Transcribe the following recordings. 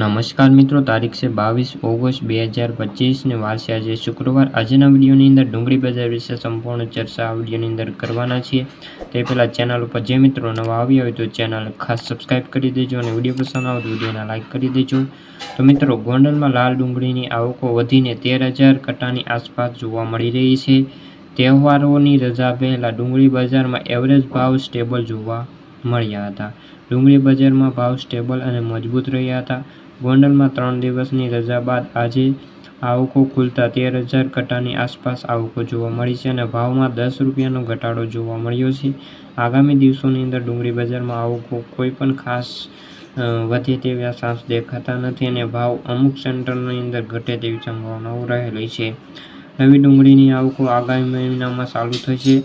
નમસ્કાર મિત્રો, તારીખ છે બાવીસ ઓગસ્ટ બે હજાર પચીસને વારસે આજે શુક્રવાર. આજના વિડીયોની અંદર ડુંગળી બજાર વિશે સંપૂર્ણ ચર્ચા આ વિડીયોની અંદર કરવાના છીએ. તે પહેલાં ચેનલ ઉપર જે મિત્રો નવા આવ્યા હોય તો ચેનલ ખાસ સબસ્ક્રાઈબ કરી દેજો અને વીડિયો પસંદ આવે તો વિડીયોને લાઇક કરી દેજો. તો મિત્રો, ગોંડલમાં લાલ ડુંગળીની આવકો વધીને તેર હજાર કટાની આસપાસ જોવા મળી રહી છે. તહેવારોની રજા પહેલાં ડુંગળી બજારમાં એવરેજ ભાવ સ્ટેબલ જોવા મળ્યા હતા. ડુંગળી બજારમાં ભાવ સ્ટેબલ અને મજબૂત રહ્યા હતા. ગોંડલમાં ત્રણ દિવસની રજા બાદ આજે આવકો ખુલતા તેર હજાર કટાની આસપાસ આવકો જોવા મળી છે અને ભાવમાં દસ રૂપિયાનો ઘટાડો જોવા મળ્યો છે. આગામી દિવસોની અંદર ડુંગળી બજારમાં આવકો કોઈ પણ ખાસ વધે તેવા સાંસ દેખાતા નથી અને ભાવ અમુક સેન્ટરની અંદર ઘટે તેવી સંભાવનાઓ રહેલી છે. નવી ડુંગળીની આવકો આગામી મહિનામાં ચાલુ થશે.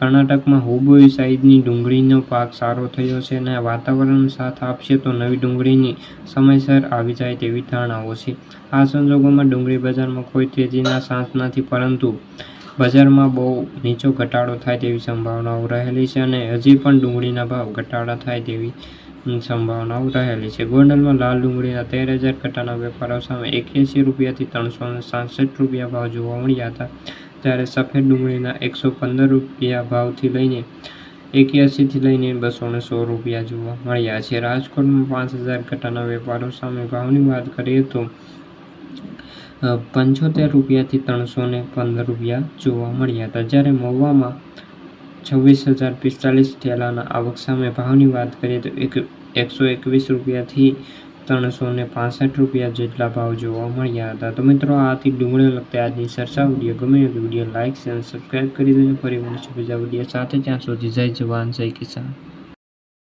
કર્ણાટકમાં હુબોઈ સાઈડની ડુંગળીનો પાક સારો થયો છે અને વાતાવરણ સાથ આપશે તો નવી ડુંગળીની સમયસર આવી જાય તેવી ધારણાઓ છે. આ સંજોગોમાં ડુંગળી બજારમાં કોઈ તેજીના સાંસ નથી, પરંતુ બજારમાં બહુ નીચો ઘટાડો થાય તેવી સંભાવનાઓ રહેલી છે અને હજી પણ ડુંગળીના ભાવ ઘટાડા થાય તેવી સંભાવનાઓ રહેલી છે. ગોંડલમાં લાલ ડુંગળીના તેર હજાર કટ્ટાના વેપારો સામે એક્યાસી રૂપિયાથી ત્રણસો સાડસઠ રૂપિયા ભાવ જોવા મળ્યા હતા. જ્યારે સફેદ ડુંગળીના એકસો પંદર રૂપિયા ભાવથી લઈને એક્યાસીથી લઈને બસો ને સો રૂપિયા જોવા મળ્યા છે. રાજકોટમાં પાંચ હજાર કટ્ટાના વેપારો સામે ભાવની વાત કરીએ તો પંચોતેર રૂપિયાથી ત્રણસો ને પંદર રૂપિયા જોવા મળ્યા હતા. જ્યારે મહુવામાં છવ્વીસ હજાર પિસ્તાલીસ થેલાના આવક સામે ભાવની વાત કરીએ તો એક, એકસો એકવીસ રૂપિયાથી ત્રણસો ને પાસઠ રૂપિયા જેટલા ભાવ જોવા મળ્યા હતા. તો મિત્રો આથી હતી ડુંગળી લગતી આજની ચર્ચા વીડિયો. ગમે તો વીડિયો લાઇક અને સબસ્ક્રાઈબ કરી દેજો. ફરી મળીશું બીજા વીડિયો સાથે. ત્યાં સુધી જય જવાન, જય કિસાન.